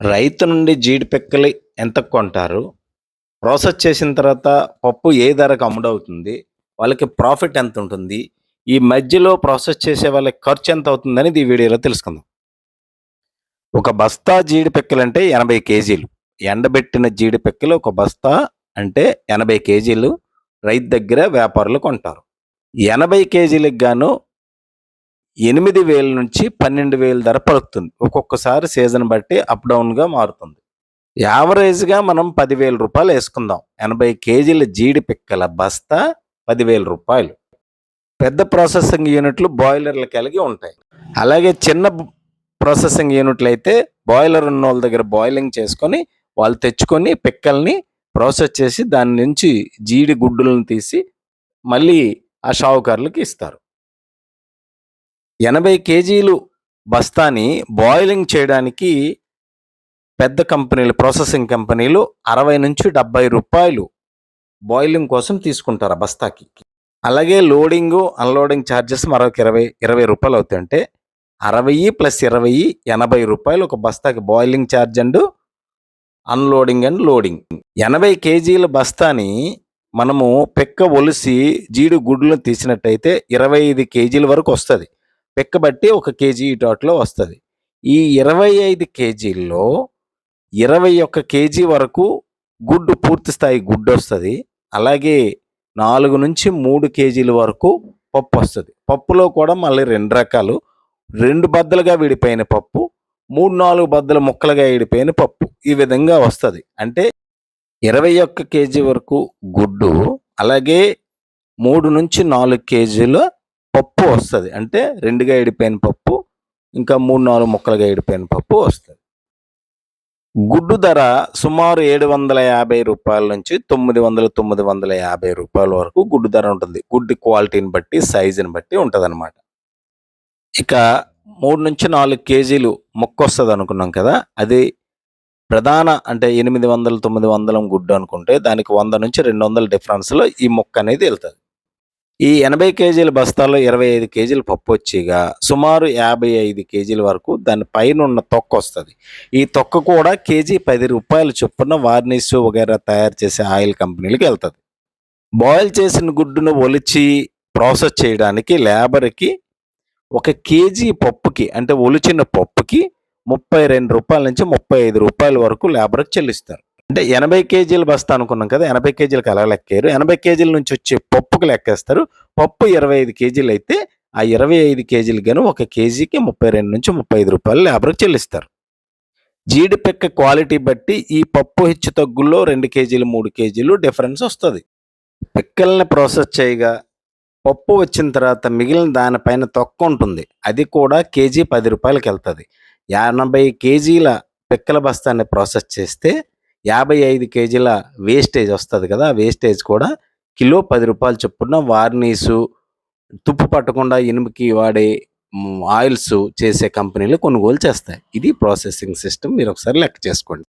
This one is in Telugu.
రైతు నుండి జీడిపిక్కలు ఎంత ఎంతకు కొంటారు? ప్రాసెస్ చేసిన తర్వాత పప్పు ఏ ధరకు అమ్ముడవుతుంది? వాళ్ళకి ప్రాఫిట్ ఎంత ఉంటుంది ఈ మధ్యలో ప్రాసెస్ చేసే వాళ్ళకి ఖర్చు ఎంత అవుతుందని ఈ వీడియోలో తెలుసుకుందాం. ఒక బస్తా జీడిపిక్కలు అంటే ఎనభై కేజీలు. ఎండబెట్టిన జీడిపిక్కలు ఒక బస్తా అంటే 80 కేజీలు రైతు దగ్గర వ్యాపారులు కొంటారు. 80 కేజీలకు గాను 8000 నుంచి 12000 ధర పలుకుతుంది. ఒక్కొక్కసారి సీజన్ బట్టి అప్ డౌన్‌గా మారుతుంది. యావరేజ్‌గా మనం పదివేల రూపాయలు వేసుకుందాం ఎనభై కేజీల జీడి పిక్కల బస్తా పదివేల రూపాయలు. పెద్ద ప్రాసెసింగ్ యూనిట్లు బాయిలర్లు కలిగి ఉంటాయి. అలాగే చిన్న ప్రాసెసింగ్ యూనిట్లు అయితే బాయిలర్ ఉన్నోళ్ళ దగ్గర బాయిలింగ్ చేసుకొని వాళ్ళు తెచ్చుకొని పిక్కల్ని ప్రాసెస్ చేసి దాని నుంచి జీడి గుడ్డులను తీసి మళ్ళీ ఆ షావుకారులకు ఇస్తారు. 80 కేజీలు బస్తాని బాయిలింగ్ చేయడానికి పెద్ద కంపెనీలు ప్రాసెసింగ్ కంపెనీలు 60-70 రూపాయలు బాయిలింగ్ కోసం తీసుకుంటారు ఆ బస్తాకి. అలాగే లోడింగు, అన్‌లోడింగ్ చార్జెస్ మరొక 20, 20 రూపాయలు అవుతుంటే అరవై ప్లస్ 20 80 రూపాయలు ఒక బస్తాకి boiling charge and unloading and loading. 80 కేజీల బస్తాని మనము పెక్క ఒలిసి జీడి గుడ్లను తీసినట్టయితే 25 కేజీల వరకు వస్తుంది పెక్కబట్టి ఒక కేజీ ఇటు అటులో వస్తది. ఈ 25 కేజీల్లో 21 కేజీ వరకు గుడ్డు పూర్తి స్థాయి గుడ్డు వస్తుంది అలాగే 4-3 కేజీల వరకు పప్పు వస్తుంది పప్పులో కూడా మళ్ళీ రెండు రకాలు. రెండు బద్దలుగా విడిపోయిన పప్పు, 3, 4 బద్దలు ముక్కలుగా విడిపోయిన పప్పు. ఈ విధంగా వస్తుంది అంటే 21 కేజీ వరకు గుడ్డు, అలాగే 3-4 కేజీల పప్పు వస్తుంది అంటే రెండుగా ఎడిపోయిన పప్పు, ఇంకా 3, 4 ముక్కలుగా ఎడిపోయిన పప్పు వస్తుంది గుడ్డు ధర సుమారు 750 రూపాయల నుంచి 900, 950 రూపాయల వరకు గుడ్డు ధర ఉంటుంది. గుడ్డు క్వాలిటీని బట్టి, సైజుని బట్టి ఉంటుంది అనమాట ఇక 3-4 కేజీలు ముక్కొస్తది అనుకున్నాం కదా! అది ప్రధాన అంటే 800, 900 గుడ్డు అనుకుంటే దానికి 100-200 డిఫరెన్స్‌లో ఈ మొక్క అనేది వెళ్తుంది ఈ 80 కేజీల బస్తాలో 25 కేజీల పప్పొచ్చిగా సుమారు 55 కేజీల వరకు దాని తొక్క వస్తుంది ఈ తొక్క కూడా కేజీ పది రూపాయల చొప్పున వార్నిష్ వగైరా తయారు చేసే ఆయిల్ కంపెనీలకు వెళ్తుంది బాయిల్ చేసిన గుడ్డును ఒలిచి ప్రాసెస్ చేయడానికి లేబర్‌కి ఒక కేజీ పప్పుకి అంటే ఒలిచిన పప్పుకి ముప్పై రెండు రూపాయల నుంచి ముప్పై ఐదు రూపాయల వరకు లేబర్‌కి చెల్లిస్తారు. అంటే 80 కేజీల బస్తా అనుకున్నాం కదా! 80 కేజీలకి అలా లెక్కారు ఎనభై కేజీల నుంచి వచ్చే పప్పుకు లెక్కేస్తారు. పప్పు ఇరవై ఐదు కేజీలు అయితే ఆ ఇరవై ఐదు కేజీలు గాను ఒక కేజీకి ముప్పై రెండు నుంచి ముప్పై ఐదు రూపాయలు లేబర్‌కి చెల్లిస్తారు. జీడిపెక్క క్వాలిటీ బట్టి ఈ పప్పు హెచ్చు తగ్గుల్లో రెండు కేజీలు, మూడు కేజీలు డిఫరెన్స్ వస్తుంది పిక్కల్ని ప్రాసెస్ చేయగా పప్పు వచ్చిన తర్వాత మిగిలిన దానిపైన తొక్క ఉంటుంది. అది కూడా కేజీ పది రూపాయలకి వెళ్తుంది ఎనభై కేజీల పిక్కల బస్తాన్ని ప్రాసెస్ చేస్తే 55 కేజీల వేస్టేజ్ వస్తుంది కదా! వేస్టేజ్ కూడా కిలో పది రూపాయలు చొప్పున వార్నీసు తుప్పు పట్టకుండా ఇనుముకి వాడే ఆయిల్స్ చేసే కంపెనీలు కొనుగోలు చేస్తాయి. ఇది ప్రాసెసింగ్ సిస్టమ్. మీరొకసారి లెక్క చేసుకోండి.